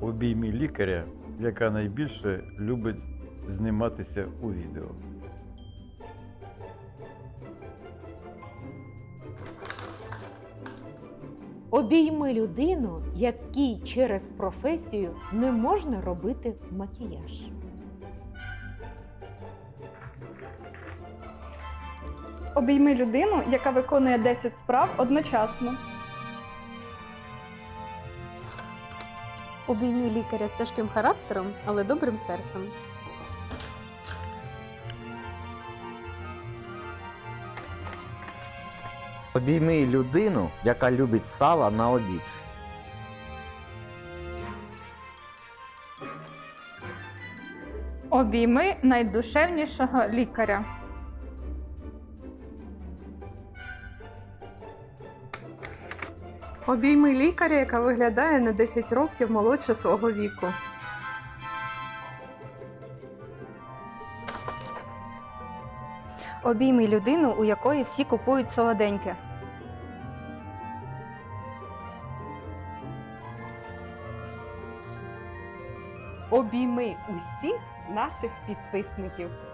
Обіймі лікаря, яка найбільше любить зніматися у відео. Обійми людину, якій через професію не можна робити макіяж. Обійми людину, яка виконує 10 справ одночасно. Обійми лікаря з тяжким характером, але добрим серцем. Обійми людину, яка любить сала на обід. Обійми найдушевнішого лікаря. Обійми лікаря, яка виглядає на 10 років молодше свого віку. Обійми людину, у якої всі купують солоденьке. Обійми усіх наших підписників.